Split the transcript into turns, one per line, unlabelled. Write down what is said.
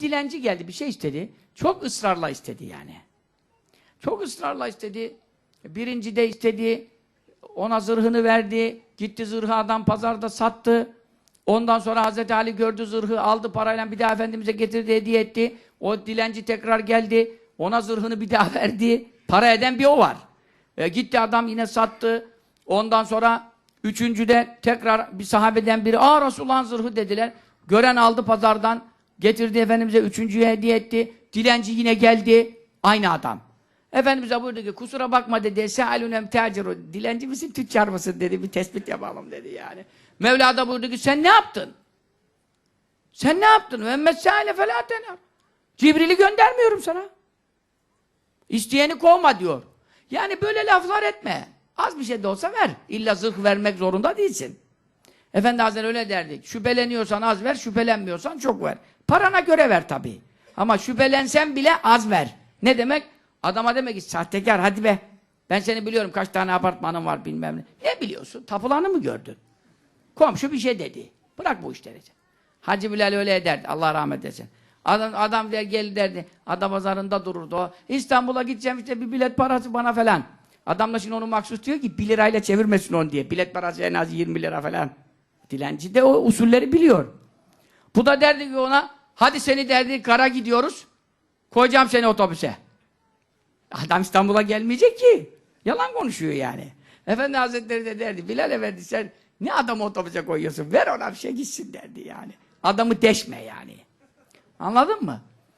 Dilenci geldi bir şey istedi. Çok ısrarla istedi yani. Çok ısrarla istedi. Birinci de istedi. Ona zırhını verdi. Gitti zırhı adam pazarda sattı. Ondan sonra Hazreti Ali gördü zırhı aldı parayla bir daha Efendimiz'e getirdi hediye etti. O dilenci tekrar geldi. Ona zırhını bir daha verdi. Para eden bir o var. E, gitti adam yine sattı. Ondan sonra üçüncüde tekrar bir sahabeden biri ''Aa Resulullah'ın zırhı'' dediler. Gören aldı pazardan. Getirdi Efendimiz'e üçüncüye hediye etti. Dilenci yine geldi. Aynı adam. Efendimiz'e buyurdu ki kusura bakma dedi. Se'alun em taciru. Dilenci misin tüccar mısın dedi. Bir tespit yapalım dedi yani. Mevla da buyurdu ki sen ne yaptın? Sen ne yaptın? Ve mesâle felâ. Cibril'i göndermiyorum sana. İsteyeni kovma diyor. Yani böyle laflar etme. Az bir şey de olsa ver. İlla zırh vermek zorunda değilsin. Efendi Hazretleri öyle derdi. Şüpheleniyorsan az ver, şüphelenmiyorsan çok ver. Parana göre ver tabii. Ama şüphelensen bile az ver. Ne demek? Adama demek ki sahtekar hadi be. Ben seni biliyorum kaç tane apartmanın var bilmem ne. Ne biliyorsun? Tapulanı mı gördün? Komşu bir şey dedi. Bırak bu işleri. Hacı Bilal öyle ederdi. Allah rahmet etsin. Adam, adam der gel derdi. Adam pazarında dururdu o. İstanbul'a gideceğim işte bir bilet parası bana falan. Adam da şimdi onu maksus diyor ki 1 lirayla çevirmesin onu diye. Bilet parası en az 20 lira falan. Dilenci de o usulleri biliyor. Bu da derdi ki ona hadi seni derdi kara gidiyoruz. Koyacağım seni otobüse. Adam İstanbul'a gelmeyecek ki. Yalan konuşuyor yani. Efendi Hazretleri de derdi Bilal Efendi sen ne adamı otobüse koyuyorsun? Ver ona bir şey gitsin derdi yani. Adamı deşme yani. Anladın mı?